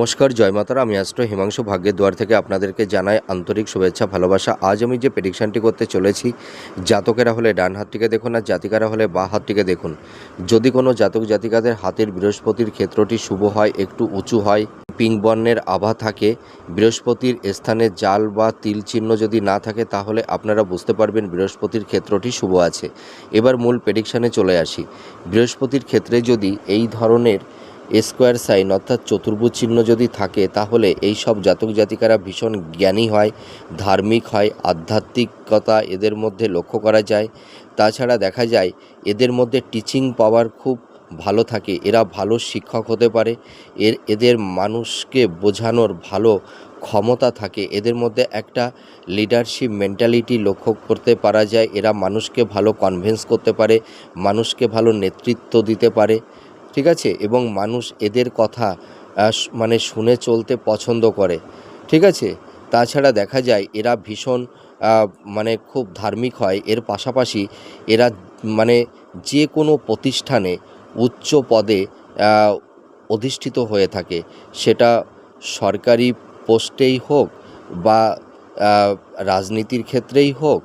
নমস্কার, জয় মাতারা। আমি অ্যাস্ট্রো হিমাংশু ভাগ্যের দুয়ার থেকে আপনাদেরকে জানাই আন্তরিক শুভেচ্ছা, ভালোবাসা। আজ আমি যে প্রেডিকশানটি করতে চলেছি, জাতকেরা হলে ডান হাতটিকে দেখুন আর জাতিকারা হলে বা হাতটিকে দেখুন। যদি কোনো জাতক জাতিকাদের হাতের বৃহস্পতির ক্ষেত্রটি শুভ হয়, একটু উঁচু হয়, পিঙ্ক বর্ণের আভা থাকে, বৃহস্পতির স্থানে জাল বা তিল চিহ্ন যদি না থাকে, তাহলে আপনারা বুঝতে পারবেন বৃহস্পতির ক্ষেত্রটি শুভ আছে। এবার মূল প্রেডিকশানে চলে আসি। বৃহস্পতির ক্ষেত্রে যদি এই ধরনের স্কোয়ার সাইন অর্থাৎ চতুর্ভুজ চিহ্ন যদি থাকে, তাহলে এই সব জাতক জাতিকারা ভীষণ জ্ঞানী হয়, ধার্মিক হয়, আধ্যাত্মিকতা এদের মধ্যে লক্ষ্য করা যায়। তাছাড়া দেখা যায়, এদের মধ্যে টিচিং পাওয়ার খুব ভালো থাকে, এরা ভালো শিক্ষক হতে পারে, এর, এদের মানুষকে বোঝানোর ভালো ক্ষমতা থাকে, এদের মধ্যে একটা লিডারশিপ মেন্টালিটি লক্ষ্য করতে পারা যায়, এরা মানুষকে ভালো কনভিন্স করতে পারে, মানুষকে ভালো নেতৃত্ব দিতে পারে। ঠিক আছে? এবং মানুষ এদের কথা মানে শুনে চলতে পছন্দ করে, ঠিক আছে? তাছাড়া দেখা যায় এরা ভীষণ মানে খুব ধার্মিক হয়। এর পাশাপাশি এরা মানে যে কোনো প্রতিষ্ঠানে উচ্চ পদে অধিষ্ঠিত হয়ে থাকে। সেটা সরকারি পোস্টেই হোক বা রাজনীতির ক্ষেত্রেই হোক,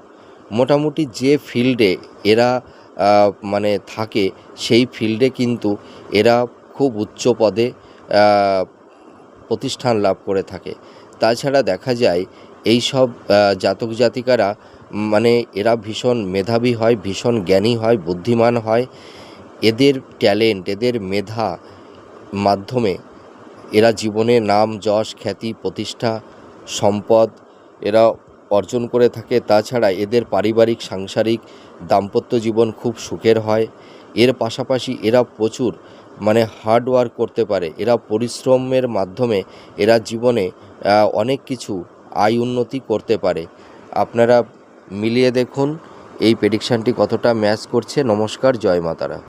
মোটামুটি যে ফিল্ডে এরা মানে থাকে, সেই ফিল্ডে কিন্তু এরা খুব উচ্চ পদে প্রতিষ্ঠান লাভ করে থাকে। তাছাড়া দেখা যায় এই সব জাতক জাতিকারা মানে এরা ভীষণ মেধাবী হয়, ভীষণ জ্ঞানী হয়, বুদ্ধিমান হয়। এদের ট্যালেন্ট, এদের মেধা মাধ্যমে এরা জীবনে নাম, যশ, খ্যাতি, প্রতিষ্ঠা, সম্পদ, এরা অর্জন করে থাকে। তাছাড়া এদের পারিবারিক, সাংসারিক দাম্পত্য জীবন খুব সুখের হয়। এর পাশাপাশি এরা প্রচুর মানে হার্ড ওয়ার্ক করতে পারে। এরা পরিশ্রমের মাধ্যমে এরা জীবনে অনেক কিছু আয় উন্নতি করতে পারে। আপনারা মিলিয়ে দেখুন, এই প্রেডিকশানটি কতটা ম্যাচ করছে। নমস্কার, জয় মাতারা।